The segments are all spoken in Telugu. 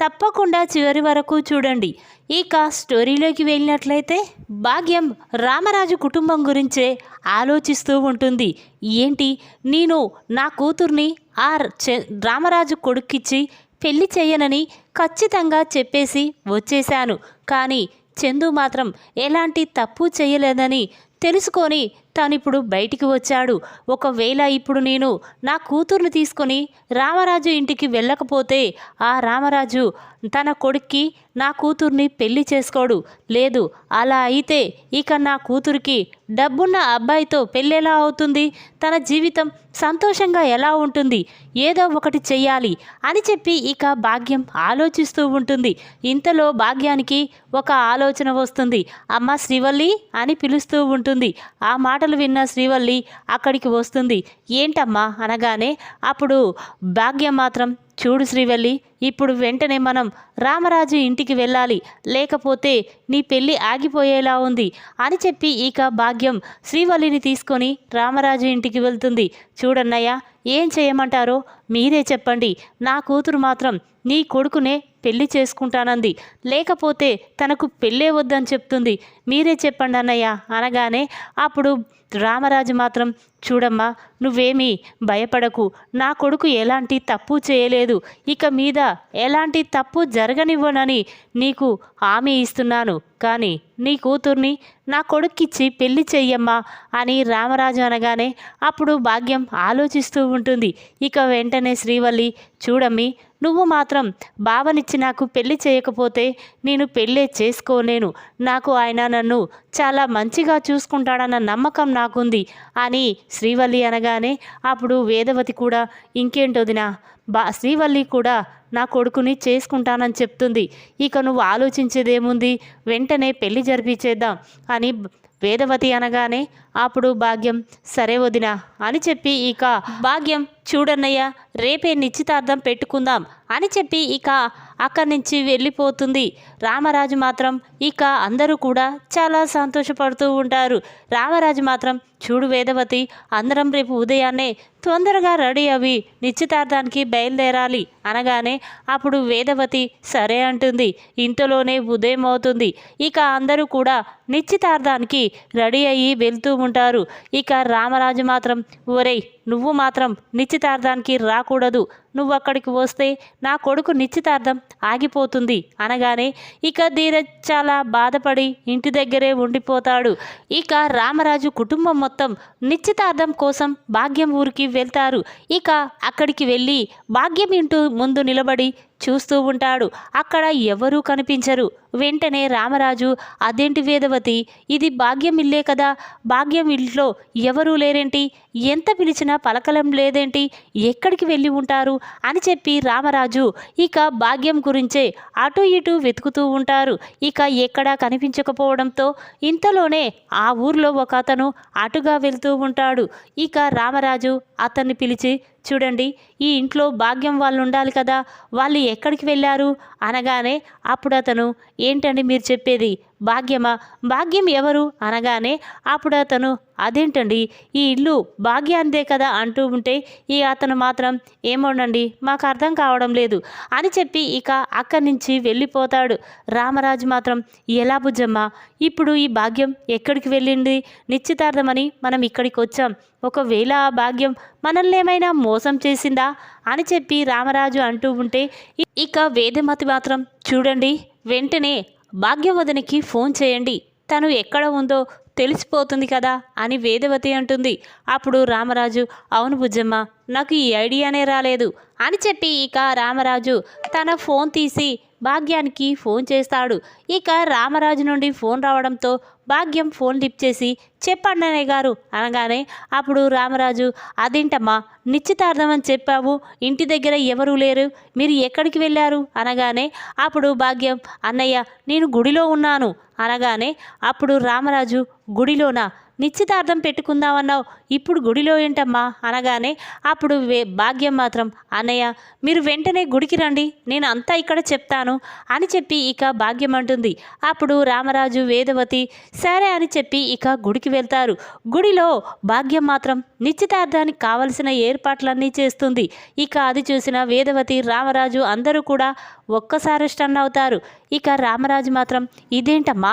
తప్పకుండా చివరి వరకు చూడండి. ఇక స్టోరీలోకి వెళ్ళినట్లయితే భాగ్యం రామరాజు కుటుంబం గురించే ఆలోచిస్తూ ఉంటుంది. ఏంటి? నేను నా కూతుర్ని ఆ రామరాజు కొడుక్కిచ్చి పెళ్ళి చేయనని ఖచ్చితంగా చెప్పేసి వచ్చేశాను. కానీ చందు మాత్రం ఎలాంటి తప్పు చేయలేదని తెలుసుకొని తనిప్పుడు బయటికి వచ్చాడు. ఒకవేళ ఇప్పుడు నేను నా కూతుర్ని తీసుకొని రామరాజు ఇంటికి వెళ్ళకపోతే ఆ రామరాజు తన కొడుక్కి నా కూతుర్ని పెళ్ళి చేసుకోడు. లేదు అలా అయితే ఇక నా కూతురికి డబ్బున్న అబ్బాయితో పెళ్ళెలా అవుతుంది? తన జీవితం సంతోషంగా ఎలా ఉంటుంది? ఏదో ఒకటి చెయ్యాలి అని చెప్పి ఇక భాగ్యం ఆలోచిస్తూ ఉంటుంది. ఇంతలో భాగ్యానికి ఒక ఆలోచన వస్తుంది. అమ్మ శ్రీవల్లి అని పిలుస్తూ ఉంటుంది. ఆ మాటలు విన్న శ్రీవల్లి అక్కడికి వస్తుంది. ఏంటమ్మా అనగానే అప్పుడు భాగ్యం మాత్రం చూడు శ్రీవల్లి ఇప్పుడు వెంటనే మనం రామరాజు ఇంటికి వెళ్ళాలి. లేకపోతే నీ పెళ్ళి ఆగిపోయేలా ఉంది అని చెప్పి ఇక భాగ్యం శ్రీవల్లిని తీసుకొని రామరాజు ఇంటికి వెళ్తుంది. చూడన్నయ్య ఏం చేయమంటారో మీరే చెప్పండి. నా కూతురు మాత్రం నీ కొడుకునే పెళ్ళి చేసుకుంటానంది. లేకపోతే తనకు పెళ్ళే వద్దని చెప్తుంది. మీరే చెప్పండి అన్నయ్య. అనగానే అప్పుడు రామరాజు మాత్రం చూడమ్మా నువ్వేమీ భయపడకు. నా కొడుకు ఎలాంటి తప్పు చేయలేదు. ఇక మీద ఎలాంటి తప్పు జరగనివ్వనని నీకు హామీ ఇస్తున్నాను. కానీ నీ కూతుర్ని నా కొడుక్కిచ్చి పెళ్ళి చెయ్యమ్మా అని రామరాజు అనగానే అప్పుడు భాగ్యం ఆలోచిస్తూ ఉంటుంది. ఇక వెంటనే శ్రీవల్లి చూడమ్మి నువ్వు మాత్రం బావనిచ్చి నాకు పెళ్ళి చేయకపోతే నేను పెళ్ళే చేసుకోలేను. నాకు ఆయన నన్ను చాలా మంచిగా చూసుకుంటాడన్న నమ్మకం నాకుంది అని శ్రీవల్లి అనగానే అప్పుడు వేదవతి కూడా ఇంకేంటోదినా? బా శ్రీవల్లి కూడా నా కొడుకుని చేసుకుంటానని చెప్తుంది. ఇక నువ్వు ఆలోచించేదేముంది? వెంటనే పెళ్ళి జరిపించేద్దాం అని వేదవతి అనగానే అప్పుడు భాగ్యం సరే వదినా అని చెప్పి ఇక భాగ్యం చూడన్నయ్య రేపే నిశ్చితార్థం పెట్టుకుందాం అని చెప్పి ఇక అక్కడి నుంచి వెళ్ళిపోతుంది. రామరాజు మాత్రం ఇక అందరూ కూడా చాలా సంతోషపడుతూ ఉంటారు. రామరాజు మాత్రం చూడు వేదవతి అందరం రేపు ఉదయాన్నే తొందరగా రెడీ అవి నిశ్చితార్థానికి బయలుదేరాలి అనగానే అప్పుడు వేదవతి సరే అంటుంది ఇంతలోనే ఉదయం అవుతుంది ఇక అందరూ కూడా నిశ్చితార్థానికి రెడీ అయ్యి వెళ్తూ ఉంటారు. ఇక రామరాజు మాత్రం ఒరేయ్ నువ్వు మాత్రం నిశ్చితార్థానికి రాకూడదు. నువ్వు అక్కడికి వస్తే నా కొడుకు నిశ్చితార్థం ఆగిపోతుంది అనగానే ఇక ధీరజ్ చాలా బాధపడి ఇంటి దగ్గరే ఉండిపోతాడు. ఇక రామరాజు కుటుంబం మొత్తం నిశ్చితార్థం కోసం భాగ్యం ఊరికి వెళ్తారు. ఇక అక్కడికి వెళ్ళి భాగ్యం ఇంటూ ముందు నిలబడి చూస్తూ ఉంటాడు. అక్కడ ఎవరూ కనిపించరు. వెంటనే రామరాజు అదేంటి వేదవతి? ఇది భాగ్యం ఇల్లే కదా? భాగ్యం ఇంట్లో ఎవరూ లేరేంటి? ఎంత పిలిచినా పలకలం లేదేంటి? ఎక్కడికి వెళ్ళి ఉంటారు? అని చెప్పి రామరాజు ఇక భాగ్యం గురించే అటు ఇటు వెతుకుతూ ఉంటారు. ఇక ఎక్కడా కనిపించకపోవడంతో ఇంతలోనే ఆ ఊర్లో ఒక అతను అటుగా వెళ్తూ ఉంటాడు. ఇక రామరాజు అతన్ని పిలిచి చూడండి ఈ ఇంట్లో భాగ్యం వాళ్ళు ఉండాలి కదా వాళ్ళు ఎక్కడికి వెళ్ళారు? అనగానే అప్పుడు అతను ఏంటండి మీరు చెప్పేది? భాగ్యమా? భాగ్యం ఎవరు? అనగానే అప్పుడు అతను అదేంటండి? ఈ ఇల్లు భాగ్యాందే కదా? అంటూ ఉంటే ఈ అతను మాత్రం ఏమోనండి? మాకు అర్థం కావడం లేదు అని చెప్పి ఇక అక్కడి నుంచి వెళ్ళిపోతాడు. రామరాజు మాత్రం ఎలా బుజ్జమ్మ ఇప్పుడు ఈ భాగ్యం ఎక్కడికి వెళ్ళింది? నిశ్చితార్థమని మనం ఇక్కడికి వచ్చాం ఒకవేళ ఆ భాగ్యం మనల్ని ఏమైనా మోసం చేసిందా? అని చెప్పి రామరాజు అంటూ ఉంటే ఇక వేదమతి మాత్రం చూడండి వెంటనే భాగ్యవదనికి ఫోన్ చేయండి. తను ఎక్కడ ఉందో తెలిసిపోతుంది కదా అని వేదవతి అంటుంది. అప్పుడు రామరాజు అవును బుజ్జమ్మ నాకు ఈ ఐడియానే రాలేదు అని చెప్పి ఇక రామరాజు తన ఫోన్ తీసి భాగ్యానికి ఫోన్ చేస్తాడు. ఇక రామరాజు నుండి ఫోన్ రావడంతో భాగ్యం ఫోన్ లిప్ చేసి చెప్పండి గారు అనగానే అప్పుడు రామరాజు అదేంటమ్మా నిశ్చితార్థం అని చెప్పావు ఇంటి దగ్గర ఎవరూ లేరు మీరు ఎక్కడికి వెళ్ళారు? అనగానే అప్పుడు భాగ్యం అన్నయ్య నేను గుడిలో ఉన్నాను. అనగానే అప్పుడు రామరాజు గుడిలోనా? నిశ్చితార్థం పెట్టుకుందామన్నావు. ఇప్పుడు గుడిలో ఏంటమ్మా? అనగానే అప్పుడు వే భాగ్యం మాత్రం అన్నయ్య మీరు వెంటనే గుడికి రండి. నేను అంతా ఇక్కడ చెప్తాను అని చెప్పి ఇక భాగ్యం అంటుంది. అప్పుడు రామరాజు వేదవతి సరే అని చెప్పి ఇక గుడికి వెళ్తారు. గుడిలో భాగ్యం మాత్రం నిశ్చితార్థానికి కావలసిన ఏర్పాట్లన్నీ చేస్తుంది. ఇక అది చూసిన వేదవతి రామరాజు అందరూ కూడా ఒక్కసారి స్టన్ అవుతారు. ఇక రామరాజు మాత్రం ఇదేంటమ్మా?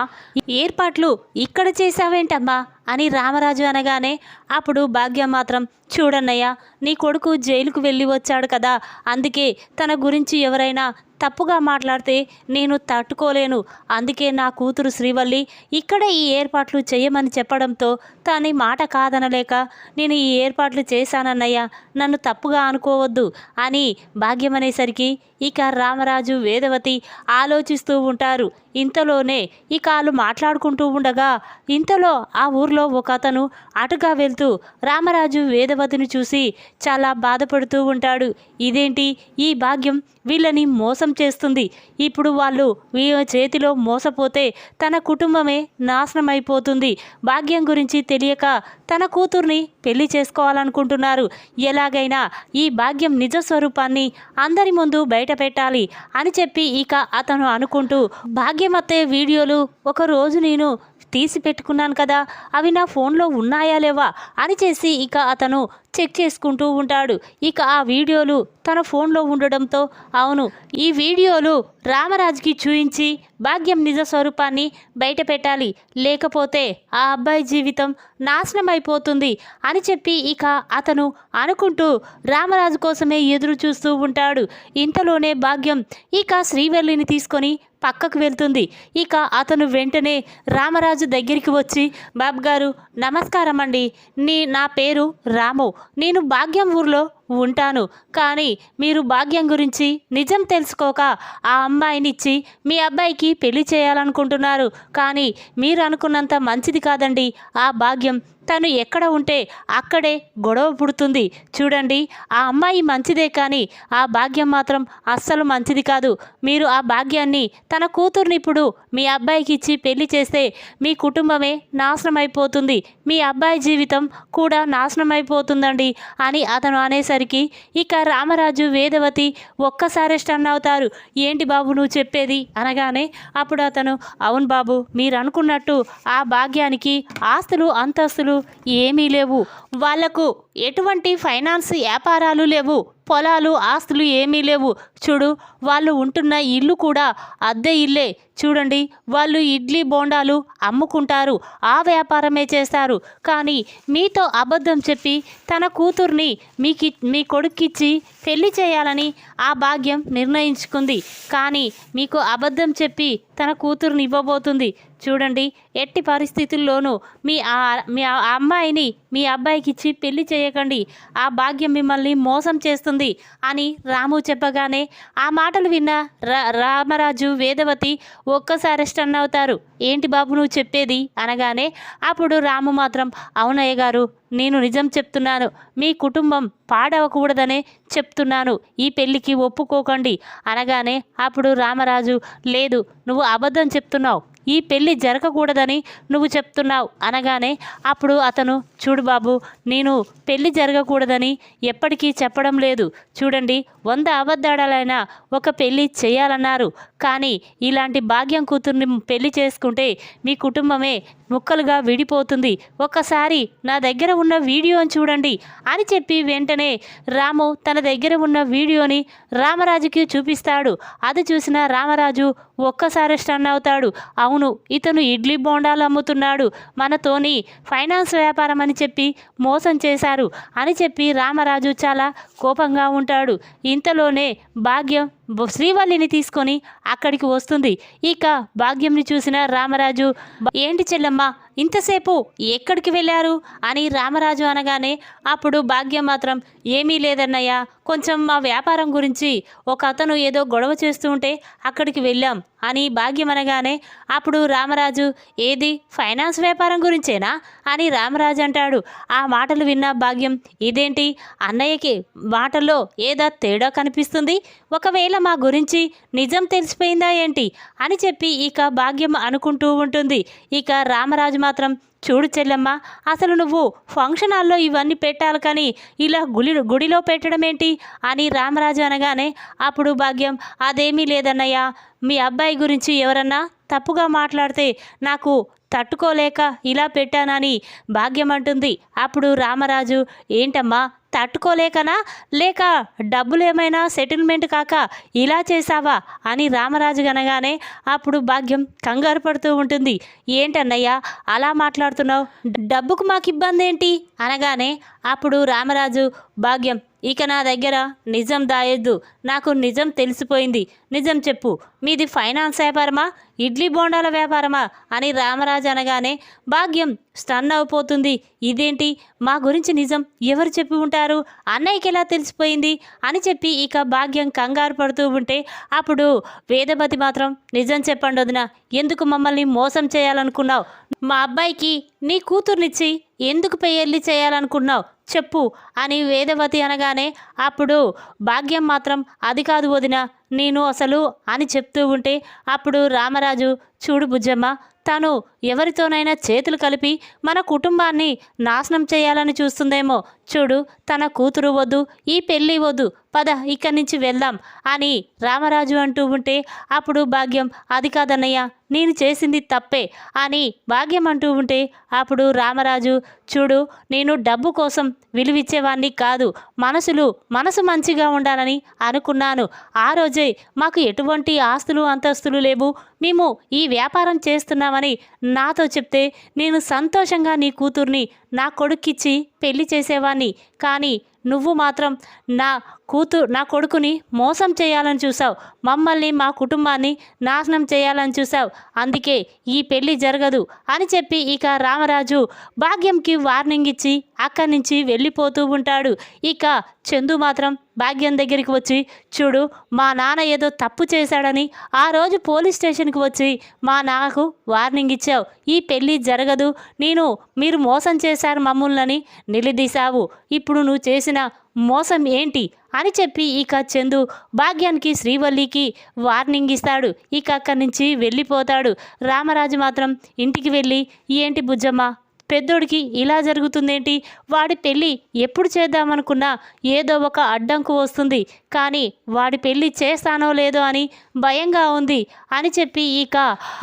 ఏర్పాట్లు ఇక్కడ చేశావేంటమ్మా? అని రామరాజు అనగానే అప్పుడు భాగ్యం మాత్రం చూడన్నయ్య నీ కొడుకు జైలుకు వెళ్ళి వచ్చాడు కదా అందుకే తన గురించి ఎవరైనా తప్పుగా మాట్లాడితే నేను తట్టుకోలేను. అందుకే నా కూతురు శ్రీవల్లి ఇక్కడే ఈ ఏర్పాట్లు చేయమని చెప్పడంతో తని మాట కాదనలేక నేను ఈ ఏర్పాట్లు చేశానన్నయ్య నన్ను తప్పుగా అనుకోవద్దు అని భాగ్యం అనేసరికి ఇక రామరాజు వేదవతి ఆలోచిస్తూ ఉంటారు. ఇంతలోనే ఇక వాళ్ళు మాట్లాడుకుంటూ ఉండగా ఇంతలో ఆ ఊర్లో ఒక అతను అటుగా వెళ్తూ రామరాజు వేదవతిని చూసి చాలా బాధపడుతూ ఉంటాడు. ఇదేంటి? ఈ భాగ్యం వీళ్ళని మోసం చేస్తుంది. ఇప్పుడు వాళ్ళు వీళ్ళ చేతిలో మోసపోతే తన కుటుంబమే నాశనం అయిపోతుంది భాగ్యం గురించి తెలియక తన కూతుర్ని పెళ్ళి చేసుకోవాలనుకుంటున్నారు. ఎలాగైనా ఈ భాగ్యం నిజ స్వరూపాన్ని అందరి ముందు బయట పెట్టాలి అని చెప్పి ఇక అతను అనుకుంటూ భాగ్యమత్తే వీడియోలు ఒక రోజు నేను తీసి పెట్టుకున్నాను కదా అవి నా ఫోన్లో ఉన్నాయా లేవా? అని చేసి ఇక అతను చెక్ చేసుకుంటూ ఉంటాడు. ఇక ఆ వీడియోలు తన ఫోన్లో ఉండడంతో అవును ఈ వీడియోలు రామరాజుకి చూయించి భాగ్యం నిజ స్వరూపాన్ని బయట పెట్టాలి లేకపోతే ఆ అబ్బాయి జీవితం నాశనం అయిపోతుంది అని చెప్పి ఇక అతను అనుకుంటూ రామరాజు కోసమే ఎదురు చూస్తూ ఉంటాడు. ఇంతలోనే భాగ్యం ఇక శ్రీవెల్లిని తీసుకొని పక్కకు వెళ్తుంది. ఇక అతను వెంటనే రామరాజు దగ్గరికి వచ్చి బాబు గారు నమస్కారం అండి నీ నా పేరు రాము. నేను భాగ్యం ఊర్లో ఉంటాను. కానీ మీరు భాగ్యం గురించి నిజం తెలుసుకోక ఆ అమ్మాయినిచ్చి మీ అబ్బాయికి పెళ్ళి చేయాలనుకుంటున్నారు. కానీ మీరు అనుకున్నంత మంచిది కాదండి. ఆ భాగ్యం తను ఎక్కడ ఉంటే అక్కడే గొడవ పుడుతుంది. చూడండి ఆ అమ్మాయి మంచిదే కానీ ఆ భాగ్యం మాత్రం అస్సలు మంచిది కాదు. మీరు ఆ భాగ్యాన్ని తన కూతుర్ని ఇప్పుడు మీ అబ్బాయికి ఇచ్చి పెళ్ళి చేస్తే మీ కుటుంబమే నాశనం అయిపోతుంది మీ అబ్బాయి జీవితం కూడా నాశనం అయిపోతుందండి అని అతను అనేసరికి ఇక రామరాజు వేదవతి ఒక్కసారి స్టన్ అవుతారు. ఏంటి బాబు నువ్వు చెప్పేది? అనగానే అప్పుడు అతను అవును బాబు మీరు అనుకున్నట్టు ఆ భాగ్యానికి ఆస్తులు అంతస్తులు ఏమీ లేవు. వాళ్ళకు ఎటువంటి ఫైనాన్స్ వ్యాపారాలు లేవు. పొలాలు ఆస్తులు ఏమీ లేవు. చూడు వాళ్ళు ఉంటున్న ఇల్లు కూడా అద్దె ఇల్లే. చూడండి వాళ్ళు ఇడ్లీ బోండాలు అమ్ముకుంటారు. ఆ వ్యాపారమే చేస్తారు. కానీ మీతో అబద్ధం చెప్పి తన కూతుర్ని మీకి మీ కొడుక్కిచ్చి పెళ్ళి చేయాలని ఆ భాగ్యం నిర్ణయించుకుంది. కానీ మీకు అబద్ధం చెప్పి తన కూతుర్ని ఇవ్వబోతుంది. చూడండి ఎట్టి పరిస్థితుల్లోనూ మీ ఆ మీ అమ్మాయిని మీ అబ్బాయికి ఇచ్చి పెళ్ళి చేయకండి. ఆ భాగ్యం మిమ్మల్ని మోసం చేస్తుంది అని రాము చెప్పగానే ఆ మాటలు విన్న రా రామరాజు వేదవతి ఒక్కసారి స్టన్ అవుతారు. ఏంటి బాబు నువ్వు చెప్పేది? అనగానే అప్పుడు రాము మాత్రం అవునయ్య గారు నేను నిజం చెప్తున్నాను. మీ కుటుంబం పాడవకూడదనే చెప్తున్నాను. ఈ పెళ్ళికి ఒప్పుకోకండి. అనగానే అప్పుడు రామరాజు లేదు నువ్వు అబద్ధం చెప్తున్నావు. ఈ పెళ్ళి జరగకూడదని నువ్వు చెప్తున్నావు అనగానే అప్పుడు అతను చూడు బాబు నేను పెళ్ళి జరగకూడదని ఎప్పటికీ చెప్పడం లేదు. చూడండి వంద అబద్ధాడాలైనా ఒక పెళ్ళి చేయాలన్నారు. కానీ ఇలాంటి భాగ్యం కూతుర్ని పెళ్ళి చేసుకుంటే మీ కుటుంబమే ముక్కలుగా విడిపోతుంది. ఒక్కసారి నా దగ్గర ఉన్న వీడియోని చూడండి అని చెప్పి వెంటనే రాము తన దగ్గర ఉన్న వీడియోని రామరాజుకి చూపిస్తాడు. అది చూసిన రామరాజు ఒక్కసారి స్టన్ అవుతాడు. అవును ఇతను ఇడ్లీ బోండాలు అమ్ముతున్నాడు. మనతోని ఫైనాన్స్ వ్యాపారం అని చెప్పి మోసం చేశారు అని చెప్పి రామరాజు చాలా కోపంగా ఉంటాడు. ఇంతలోనే భాగ్యం శ్రీవల్లిని తీసుకొని అక్కడికి వస్తుంది. ఇక భాగ్యంని చూసిన రామరాజు ఏంటి చెల్లమ్మ ఇంతసేపు ఎక్కడికి వెళ్ళారు? అని రామరాజు అనగానే అప్పుడు భాగ్యం మాత్రం ఏమీ లేదన్నయ్య కొంచెం మా వ్యాపారం గురించి ఒక అతను ఏదో గొడవ చేస్తూ ఉంటే అక్కడికి వెళ్ళాం అని భాగ్యం అనగానే అప్పుడు రామరాజు ఏది? ఫైనాన్స్ వ్యాపారం గురించేనా? అని రామరాజు అంటాడు. ఆ మాటలు విన్న భాగ్యం ఇదేంటి? అన్నయ్యకి మాటల్లో ఏదో తేడా కనిపిస్తుంది. ఒకవేళ మా గురించి నిజం తెలిసిపోయిందా ఏంటి? అని చెప్పి ఇక భాగ్యం అనుకుంటూ ఉంటుంది. ఇక రామరాజు మాత్రం చూడు చెల్లెమ్మ అసలు నువ్వు ఫంక్షన్ హాల్లో ఇవన్నీ పెట్టాలి కానీ ఇలా గుడి గుడిలో పెట్టడం ఏంటి? అని రామరాజు అనగానే అప్పుడు భాగ్యం అదేమీ లేదన్నయ్య. మీ అబ్బాయి గురించి ఎవరన్నా తప్పుగా మాట్లాడితే నాకు తట్టుకోలేక ఇలా పెట్టానని భాగ్యం అంటుంది. అప్పుడు రామరాజు ఏంటమ్మా తట్టుకోలేకనా? లేక డబ్బులు ఏమైనా సెటిల్మెంట్ కాక ఇలా చేశావా? అని రామరాజు గనగానే అప్పుడు భాగ్యం కంగారు పడుతూ ఉంటుంది. ఏంటన్నయ్యా అలా మాట్లాడుతున్నావు? డబ్బుకు మాకు ఇబ్బంది ఏంటి అనగానే అప్పుడు రామరాజు భాగ్యం ఇక నా దగ్గర నిజం దాయొద్దు. నాకు నిజం తెలిసిపోయింది. నిజం చెప్పు. మీది ఫైనాన్స్ వ్యాపారమా? ఇడ్లీ బోండాల వ్యాపారమా అని రామరాజు అనగానే భాగ్యం స్టన్ అయిపోతుంది ఇదేంటి? మా గురించి నిజం ఎవరు చెప్పి ఉంటారు? అన్నయ్యకి ఎలా తెలిసిపోయింది? అని చెప్పి ఇక భాగ్యం కంగారు పడుతూ ఉంటే అప్పుడు వేదవతి మాత్రం నిజం చెప్పండి వదిన ఎందుకు మమ్మల్ని మోసం చేయాలనుకున్నావు? మా అబ్బాయికి నీ కూతుర్నిచ్చి ఎందుకు పెళ్ళి చేయాలనుకున్నావు? చెప్పు అని వేదవతి అనగానే అప్పుడు భాగ్యం మాత్రం అది కాదు వదిన నేను అసలు అని చెప్తూ ఉంటే అప్పుడు రామరాజు చూడు బుజ్జమ్మ తను ఎవరితోనైనా చేతులు కలిపి మన కుటుంబాన్ని నాశనం చేయాలని చూస్తుందేమో. చూడు తన కూతురు వద్దు ఈ పెళ్ళి వద్దు పద ఇక్కడి నుంచి వెళ్దాం అని రామరాజు అంటూ ఉంటే అప్పుడు భాగ్యం అది కాదన్నయ్య నేను చేసింది తప్పే అని భాగ్యం అంటూ ఉంటే అప్పుడు రామరాజు చూడు నేను డబ్బు కోసం విలువిచ్చేవాణ్ణి కాదు మనసులు మనసు మంచిగా ఉండాలని అనుకున్నాను. ఆ రోజే మాకు ఎటువంటి ఆస్తులు అంతస్తులు లేవు. మేము ఈ వ్యాపారం చేస్తున్నామని నాతో చెప్తే నేను సంతోషంగా నీ కూతుర్ని నా కొడుక్కిచ్చి పెళ్ళి చేసేవాణ్ణి. కానీ నువ్వు మాత్రం నా కూతు నా కొడుకుని మోసం చేయాలని చూసావు మమ్మల్ని మా కుటుంబాన్ని నాశనం చేయాలని చూసావు అందుకే ఈ పెళ్ళి జరగదు అని చెప్పి ఇక రామరాజు భాగ్యంకి వార్నింగ్ ఇచ్చి అక్కడి నుంచి వెళ్ళిపోతూ ఉంటాడు. ఇక చందు మాత్రం భాగ్యం దగ్గరికి వచ్చి చూడు మా నాన్న ఏదో తప్పు చేశాడని ఆ రోజు పోలీస్ స్టేషన్కి వచ్చి మా నాన్నకు వార్నింగ్ ఇచ్చావు. ఈ పెళ్ళి జరగదు. నేను మీరు మోసం చేశారు మమ్మల్ని నిలదీశావు. ఇప్పుడు నువ్వు చేసిన మోసం ఏంటి? అని చెప్పి ఇక చందు భాగ్యానికి శ్రీవల్లికి వార్నింగ్ ఇస్తాడు. ఇక అక్కడి నుంచి వెళ్ళిపోతాడు. రామరాజు మాత్రం ఇంటికి వెళ్ళి ఏంటి బుజ్జమ్మ పెద్దోడికి ఇలా జరుగుతుందేంటి? వాడి పెళ్ళి ఎప్పుడు చేద్దామనుకున్నా ఏదో ఒక అడ్డంకు వస్తుంది. కానీ వాడి పెళ్ళి చేస్తానో లేదో అని భయంగా ఉంది అని చెప్పి ఇక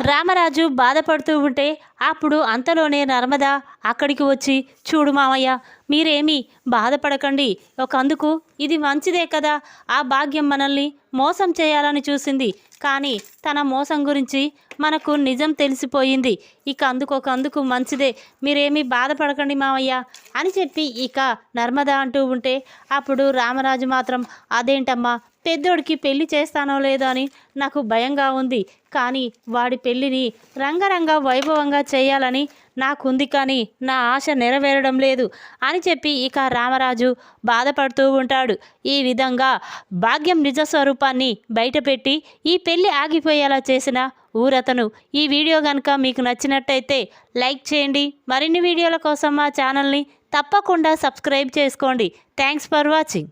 రామరాజు బాధపడుతూ ఉంటే అప్పుడు అంతలోనే నర్మద అక్కడికి వచ్చి చూడు మామయ్య మీరేమీ బాధపడకండి. ఒక అందుకు ఇది మంచిదే కదా. ఆ భాగ్యం మనల్ని మోసం చేయాలని చూసింది. కానీ తన మోసం గురించి మనకు నిజం తెలిసిపోయింది. ఇక అందుకు ఒక అందుకు మంచిదే. మీరేమీ బాధపడకండి మామయ్య అని చెప్పి ఇక నర్మద అంటూ ఉంటే అప్పుడు రామరాజు మాత్రం అదేంటమ్మా పెద్దోడికి పెళ్ళి చేస్తానో లేదో అని నాకు భయంగా ఉంది. కానీ వాడి పెళ్ళిని రంగరంగ వైభవంగా చేయాలని నాకుంది కానీ నా ఆశ నెరవేరడం లేదు అని చెప్పి ఇక రామరాజు బాధపడుతూ ఉంటాడు. ఈ విధంగా భాగ్యం నిజ స్వరూపాన్ని బయటపెట్టి ఈ పెళ్ళి ఆగిపోయేలా చేసిన ఊరతను. ఈ వీడియో కనుక మీకు నచ్చినట్టయితే లైక్ చేయండి. మరిన్ని వీడియోల కోసం మా ఛానల్ని తప్పకుండా సబ్స్క్రైబ్ చేసుకోండి. Thanks for watching.